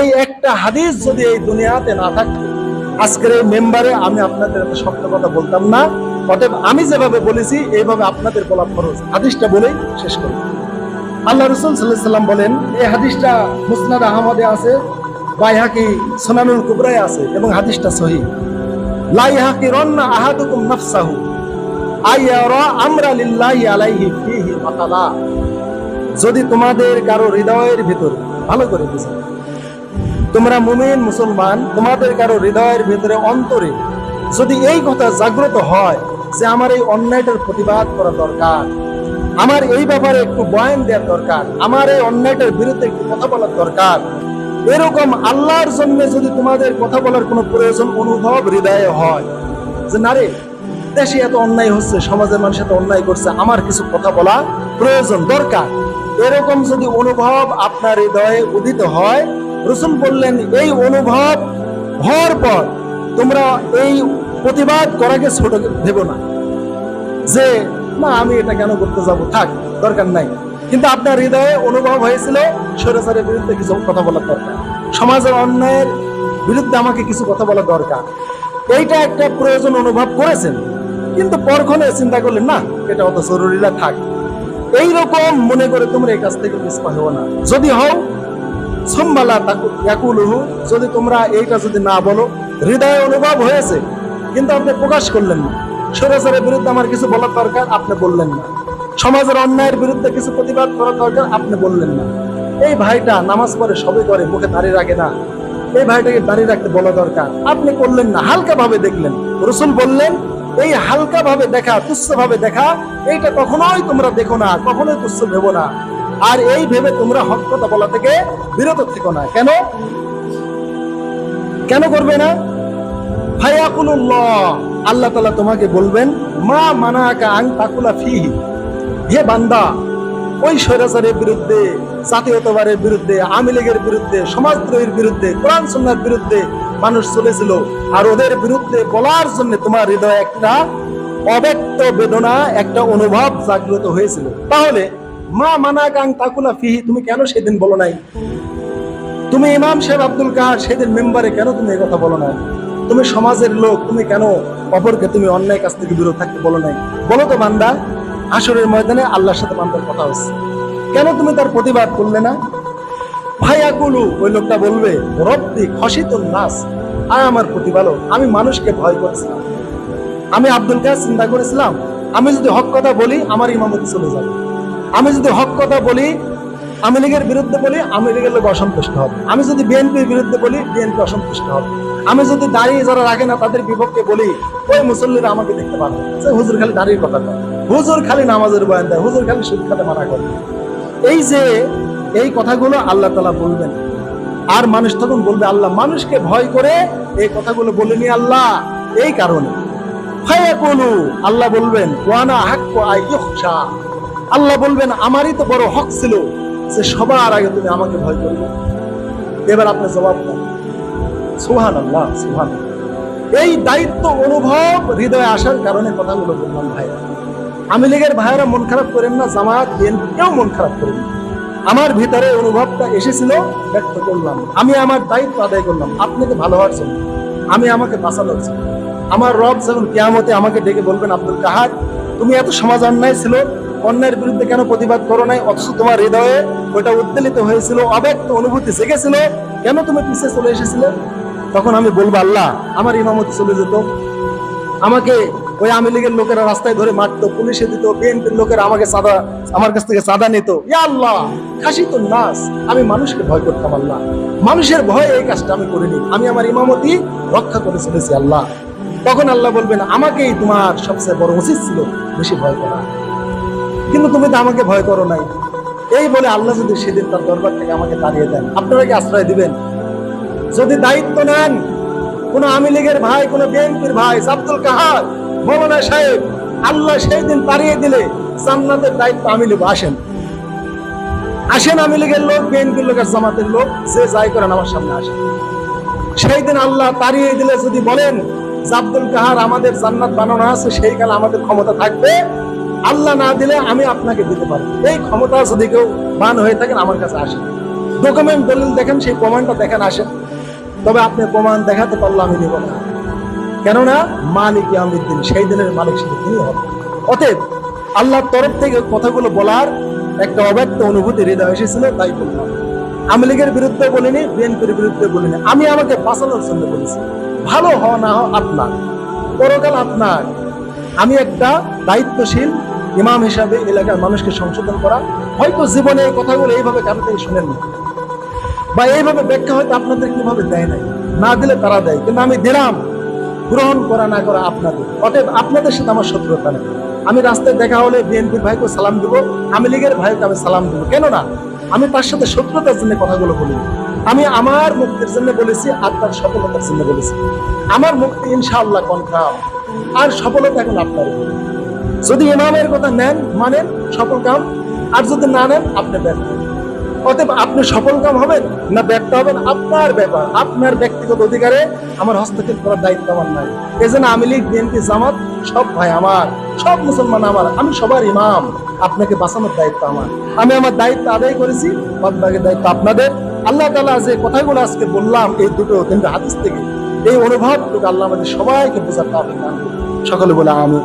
এই একটা হাদিস যদি এই দুনিয়াতে না থাকতো, আজকের এই মেম্বারে আমি আপনাদের এত শক্ত কথা বলতাম না, অতএব আমি যেভাবে বলেছি, এইভাবে আপনাদের বলা ফরজ। হাদিসটা বলেই শেষ করি। আল্লাহ রসুল সাল্লাম বলেন, এই হাদিসটা মুসনাদ আহমদে আছে, বাইহাকি সোনানুল কুবরায় আছে এবং হাদিসটা সহি। লাইহাকি রন্না আহাদুকুম নাফসাহু যদি তোমাদের কারও হৃদয়ের ভিতরে, ভালো করে বুঝো। তোমরা মুমিন, মুসলমান, তোমাদের কারও হৃদয়ের ভিতরে অন্তরে যদি এই কথা জাগ্রত হয় যে আমার এই অন্যায়টার প্রতিবাদ করা দরকার, আমার এই ব্যাপারে একটু বয়ান দেওয়ার দরকার, আমার এই অন্যায়টার বিরুদ্ধে একটু কথা বলার দরকার, এরকম আল্লাহর জন্য যদি তোমাদের কথা বলার কোনো প্রয়োজন, অনুভব, হৃদয়ে হয় যে না রে, দেশে এত অন্যায় হচ্ছে, সমাজের মানুষ এত অন্যায় করছে, আমার কিছু কথা বলা প্রয়োজন, দরকার। এরকম যদি অনুভব আপনার হৃদয়ে উদিত হয় রসুল বললেন, এই অনুভব হওয়ার পর তোমরা এই প্রতিবাদ করাকে ছোট ভেব না। যে, না, আমি এটা কেন করতে যাব? থাক, দরকার নাই। কিন্তু আপনার হৃদয়ে অনুভব হয়েছিল স্বৈরাচারের বিরুদ্ধে কিছু কথা বলার দরকার। সমাজের অন্যায়ের বিরুদ্ধে আমাকে কিছু কথা বলা দরকার। এইটা একটা প্রয়োজন অনুভব করেছেন। কিন্তু পরক্ষণে চিন্তা করলেন, না, এটা অত জরুরি না, থাক। এইরকম মনে করে তোমরা এই কাজ থেকে পিছপা হও না। যদি হও যদি তোমরা এইটা যদি না বলো, হৃদয়ে অনুভব হয়েছে, কিন্তু আপনি প্রকাশ করলেন না। স্বৈরাচারের বিরুদ্ধে আমার কিছু বলার দরকার, আপনি বললেন না। সমাজের অন্যায়ের বিরুদ্ধে কিছু প্রতিবাদ করার দরকার, আপনি বললেন না। এই ভাইটা নামাজ পড়ে সবই করে, মুখে দাঁড়িয়ে রাখে না। এই ভাইটাকে দাঁড়িয়ে রাখতে বলা দরকার। আপনি করলেন না হালকা ভাবে দেখলেন। রসুল বললেন, এই হালকা ভাবে দেখা তুচ্ছ ভাবে দেখা, এইটা কখনোই তোমরা দেখো না, কখনোই তুচ্ছ ভেবো না। আর এই ভেবে তোমরা হক কথা বলা থেকে বিরত থেকো না। কেন? কেন করবে না? আল্লাহ তালা তোমাকে বলবেন, মা মানাকা আং তাকুলা ফিহি। হে বান্দা, ওই স্বৈরাচারের বিরুদ্ধে, জাতীয়তাবাদের বিরুদ্ধে, আওয়ামী লীগের বিরুদ্ধে, সমাজদ্রোহীর বিরুদ্ধে, কোরআন সন্ন্যার বিরুদ্ধে মানুষ চলেছিল, আর ওদের বিরুদ্ধে বলার জন্য তোমার হৃদয়ে একটা অব্যক্ত বেদনা, একটা অনুভব জাগ্রত হয়েছিল। তাহলে মা মানা কাং তাকুলা ফিহি, তুমি কেন সেদিন বলো নাই? তুমি ইমাম সাহেব আব্দুল কাহার সেদিন মেম্বারে কেন তুমি কথা বলো নাই? তুমি সমাজের লোক, তুমি কেন অপরকে তুমি অন্যায় কাছ থেকে বিরত থাকতে বলো নাই? বলো তো বান্দা আসরের ময়দানে আল্লাহর সাথে বান্দার কথা হচ্ছে। কেন তুমি তার প্রতিবাদ করলে না? ভাইয়াকুলু ওই লোকটা বলবে, রব্বি খসিত নাস। আয় আমার প্রতিপালক, আমি মানুষকে ভয় করেছিলাম। আমি আব্দুল কাজ চিন্তা করেছিলাম, আমি যদি হক কথা বলি, আমার ইমামতি চলে যাবে। আমি যদি হক কথা বলি আওয়ামী লীগের বিরুদ্ধে বলি আওয়ামী লীগের লোক অসন্তুষ্ট হবে। আমি যদি বিএনপির বিরুদ্ধে বলি, বিএনপি অসন্তুষ্ট হবে। আমি যদি দাঁড়িয়ে যারা রাখে না, তাদের বিপক্ষে বলি, ওই মুসল্লিরা আমাকে দেখতে পারবে যে হুজুর খালি দাঁড়িয়ে কথা কয়। হুজুর খালি নামাজের বয়ান দেয়, হুজুর খালি সুদ খাতে মানা করে। এই যে এই কথাগুলো আল্লাহ তালা বলবেন। আর মানুষ তখন বলবে, আল্লাহ মানুষকে ভয় করে এই কথাগুলো বলেনি আল্লাহ। এই কারণে। আল্লাহ বলবেন, ওয়ানা হাক্কু আইয়ুখশা আল্লাহ বলবেন, আমারই তো বড় হক ছিল যে সবার আগে তুমি আমাকে ভয় করবে এবার আপনি জবাব দেন। সুহান আল্লাহ সুহান এই দায়িত্ব, অনুভব, হৃদয়ে আসার কারণে কথাগুলো বললাম, ভাই। আমি লীগের ভাইয়েরা মন খারাপ করেন না জামাত কেউ মন খারাপ করেন না। আমার ভিতরে অনুভবটা এসেছিল, ব্যক্ত করলাম। আমি আমার দায়িত্ব আদায় করলাম। আপনাকে ভালো হওয়ার জন্য। আমি আমাকে বাঁচানোর জন্য। আমার রব যখন কেয়ামতে আমাকে ডেকে বলবেন, আব্দুল কাহার, তুমি এত সমাজ অন্যায় ছিল অন্যায়ের বিরুদ্ধে কেন প্রতিবাদ করো নাই? অথচ তোমার হৃদয়ে ওইটা উদ্বেলিত হয়েছিল, অব্যক্ত অনুভূতি জেগেছিল। কেন তুমি পিছিয়ে চলে এসেছিলে? তখন আমি বলব, আল্লাহ, আমার ইমামতি চলে যেত। আমাকে ওই আওয়ামী লীগের লোকেরা রাস্তায় ধরে মারতো, পুলিশে দিত, বিএনপির লোকেরা আমাকে চাঁদা আমার কাছ থেকে চাঁদা নিত। ইয়া আল্লাহ, খাসি তো নাস। আমি মানুষকে ভয় করতাম, আল্লাহ। মানুষের ভয়ে এই কাজটা আমি করিনি। আমি আমার ইমামতি রক্ষা করে চলেছি, আল্লাহ। তখন আল্লাহ বলবেন, আমাকেই তোমার সবচেয়ে বড় উচিত ছিল, বেশি ভয় করা। কিন্তু তুমি তো আমাকে ভয় করো নাই। এই বলে আল্লাহ যদি সেদিন তার দরবার থেকে আমাকে দাঁড়িয়ে দেন, আপনারা কি আশ্রয় দিবেন? যদি দায়িত্ব নেন, কোন আওয়ামী লীগের ভাই, কোন বিএনপির ভাই, আব্দুল কাহার, মৌলানা সাহেব, আল্লাহ সেই দিন তাড়িয়ে দিলে জান্নাতের দায়িত্ব আমি নেব আসেন। আসেন আওয়ামী লীগের লোক, বিএনপির লোক আর জামাতের লোক, যে যাই করেন আমার সামনে আসেন। সেই দিন আল্লাহ তাড়িয়ে দিলে যদি বলেন আব্দুল কাহার আমাদের জান্নাত বানানো আছে সেই কালে আমাদের ক্ষমতা থাকবে আল্লাহ না দিলে আমি আপনাকে দিতে পারব। এই ক্ষমতা যদি কেউ বান হয়ে থাকেন, আমার কাছে আসেন। ডকুমেন্ট দলিল দেখেন, সেই প্রমাণটা দেখেন, আসেন। তবে আপনি প্রমাণ দেখাতে পারলে আমি দেব না। কেননা, মালিক ইয়ামিদ্দিন সেই দিনের মালিক শুধু তিনি হবে। অতএব, আল্লাহর তরফ থেকে কথাগুলো বলার একটা অব্যক্ত অনুভূতি হৃদয় এসেছিল, তাই বললাম। আওয়ামী লীগের বিরুদ্ধে বলিনি, বিএনপির বিরুদ্ধে বলিনি। আমি আমাকে বাঁচানোর জন্য বলেছি। ভালো হওয়া না হওয়া আপনার, পরকাল আপনার। আমি একটা দায়িত্বশীল ইমাম হিসাবে এলাকার মানুষকে সংশোধন করা। হয়তো জীবনে এই কথাগুলো এইভাবে কারও থেকে শুনেন না। বা এইভাবে ব্যাখ্যা হয়তো আপনাদের কীভাবে দেয় নাই। না দিলে তারা দেয়। কিন্তু আমি দিলাম। গ্রহণ করা না করা আপনাদের। অতএব আপনাদের সাথে আমার শত্রুতা নেই। আমি রাস্তায় দেখা হলে বিএনপির ভাইকে সালাম দিব। আমি লীগের ভাইকে আমি সালাম দিব। কেন না আমি তার সাথে শত্রুতার জন্য কথাগুলো বলি। আমি আমার মুক্তির জন্য বলেছি, আর তার সফলতার জন্য বলেছি। আমার মুক্তি ইনশাআল্লাহ কনফার্ম আর সফলতা এখন আপনার। যদি ইমামের কথা নেন, মানেন, সফল কাম। আর যদি না নেন, আপনি ব্যর্থ। অতএব আপনি সফল কাম হবেন না ব্যর্থ হবেন, আপনার ব্যাপার, আপনার ব্যক্তিগত অধিকারে আমার হস্তক্ষেপ করার দায়িত্ব আমার নাই। এই জন্য আমি লীগ, বিএনপি, জামাত, সব ভাই আমার, সব মুসলমান আমার, আমি সবার ইমাম, আপনাকে বাঁচানোর দায়িত্ব আমার। আমি আমার দায়িত্ব আদায় করেছি বাদ বাকি দায়িত্ব আপনাদের। আল্লাহ তালা যে কথাগুলো আজকে বললাম, এই দুটো তিনটা হাদিস থেকে, এই অনুভবটুকু আল্লাহ আমাদের সবাইকে বোঝার তাফিক সকলে বলে আমি